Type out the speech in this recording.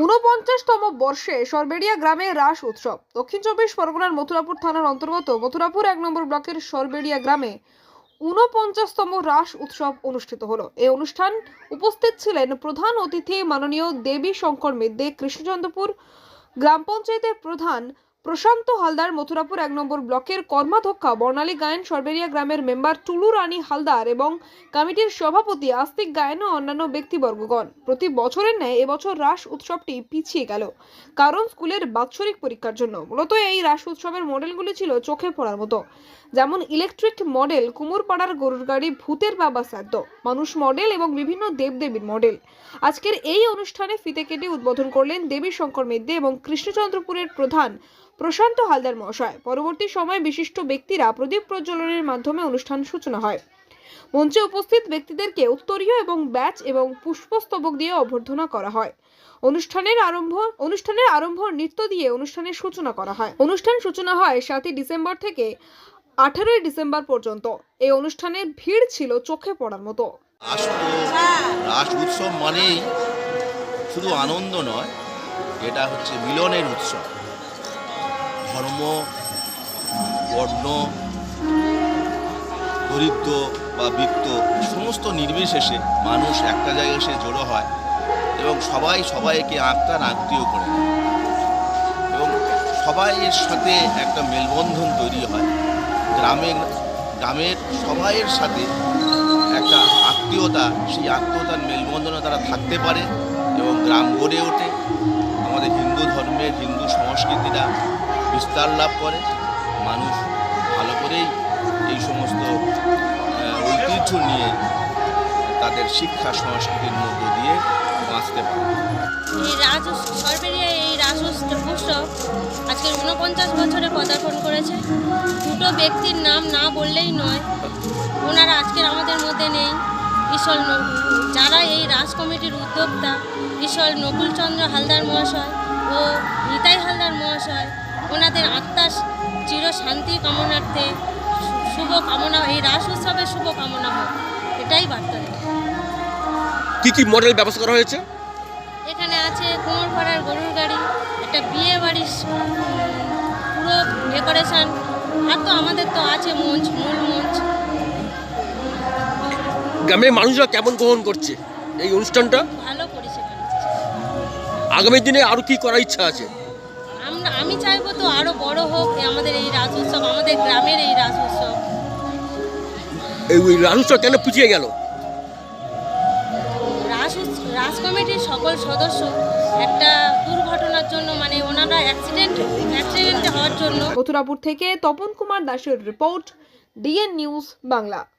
ঊনপঞ্চাশতম বর্ষে সরবেড়িয়া গ্রামে রাস উৎসব। দক্ষিণ চব্বিশ পরগনার মথুরাপুর থানার অন্তর্গত মথুরাপুর এক নম্বর ব্লকের সরবেড়িয়া গ্রামে ঊনপঞ্চাশতম রাস উৎসব অনুষ্ঠিত হলো। এই অনুষ্ঠান উপস্থিত ছিলেন প্রধান অতিথি মাননীয় দেবী শঙ্কর মেদ্দে, কৃষ্ণচন্দ্রপুর গ্রাম পঞ্চায়েতের প্রধান প্রশান্ত হালদার মথুরাপুর এক নম্বর ব্লকের কর্মাধ্যক্ষা, বর্ণালী গায়েন সরবেরিয়া গ্রামের মেম্বার টুলু রানী হালদার এবং কমিটির সভাপতি আস্তিক গায়েন ও অন্যান্য ব্যক্তিবর্গগণ। প্রতি বছরের ন্যায় এবছর রাস উৎসবটি পিছিয়ে গেল। কারণ স্কুলের বাৎসরিক পরীক্ষার জন্য। মূলত এই রাস উৎসবের মডেলগুলি ছিল চোখে পড়ার মতো। যেমন ইলেকট্রিক মডেল, কুমোরপাড়ার গরুর গাড়ি, ভূতের বাবা শ্রাদ্ধ মানুষ মডেল এবং বিভিন্ন দেবদেবীর মডেল। আজকের এই অনুষ্ঠানে ফিতে কেটে উদ্বোধন করলেন দেবী শঙ্কর মেদ্দে এবং কৃষ্ণচন্দ্রপুরের প্রধান প্রশান্ত হালদার মহাশয়। পরবর্তী সময়ে বিশিষ্ট ব্যক্তিরা প্রদীপ প্রজ্বলনের মাধ্যমে অনুষ্ঠান সূচনা হয়। মঞ্চে উপস্থিত ব্যক্তিদেরকে উত্তরীয় এবং ব্যাচ এবং পুষ্পস্তবক দিয়ে অভ্যর্থনা করা হয়। অনুষ্ঠানের আরম্ভ অনুষ্ঠানের আরম্ভ নৃত্য দিয়ে অনুষ্ঠানের সূচনা করা হয়। অনুষ্ঠান সূচনা হয় সাতই ডিসেম্বর থেকে আঠারোই ডিসেম্বর পর্যন্ত। এই অনুষ্ঠানের ভিড় ছিল চোখে পড়ার মতো। উৎসব মানেই শুধু আনন্দ নয়, এটা হচ্ছে মিলনের উৎসব। ধর্ম, বর্ণ, দরিদ্র বা বৃত্ত, সমস্ত নির্বিশেষে মানুষ একটা জায়গায় এসে জড়ো হয় এবং সবাই সবাইকে আত্মার আত্মীয় করে এবং সবাইয়ের সাথে একটা মেলবন্ধন তৈরি হয়। গ্রামে গ্রামের সবাইয়ের সাথে একটা আত্মীয়তা, সেই আত্মীয়তার মেলবন্ধনে তারা থাকতে পারে এবং গ্রাম গড়ে ওঠে। আমাদের হিন্দু ধর্মের বিস্তার লাভ করে। মানুষ ভালো করেই এই সমস্ত ঐতিহ্য নিয়ে তাদের শিক্ষা সংস্কৃতির মধ্য দিয়ে বাঁচতে পারে। এই রাজ এই রাজ উৎসব আজকের উনপঞ্চাশ বছরে পদার্পণ করেছে। দুটো ব্যক্তির নাম না বললেই নয়, ওনারা আজকের আমাদের মধ্যে নেই, ঈশ্বর ন- যারা এই রাজ কমিটির উদ্যোক্তা, ঈশ্বর নকুলচন্দ্র হালদার মহাশয় ও নিতাই হালদার মহাশয় ওনাদের আত্মার চির শান্তি কামনার্থে শুভ কামনা এই রাস উৎসবের শুভ কামনা হোক এটাই বার্তা কি কি মডেল ব্যবস্থা করা হয়েছে? এখানে আছে কুমোরপাড়ার গরুর গাড়ি একটা বিয়ে বাড়ির পুরো ডেকোরেশন আর তো আমাদের তো আছে মঞ্চ মূল মঞ্চ। গ্রামের মানুষরা কেমন গ্রহণ করছে এই অনুষ্ঠানটা? ভালো পরিষেবা আগামী দিনে আরও কি করার ইচ্ছা আছে? আমরা আমি চাইব তো আরও বড় হোক আমাদের এই রাজ উৎসব আমাদের গ্রামের এই রাজ উৎসব এই ওই উৎসব কেন পিছিয়ে গেল? উৎস- রাজ কমিটির সকল সদস্য একটা দুর্ঘটনার জন্য মানে ওনারা অ্যাক্সিডেন্ট অ্যাক্সিডেন্টে হওয়ার জন্য। মথুরাপুর থেকে তপন কুমার দাসের রিপোর্ট ডিএন নিউজ বাংলা।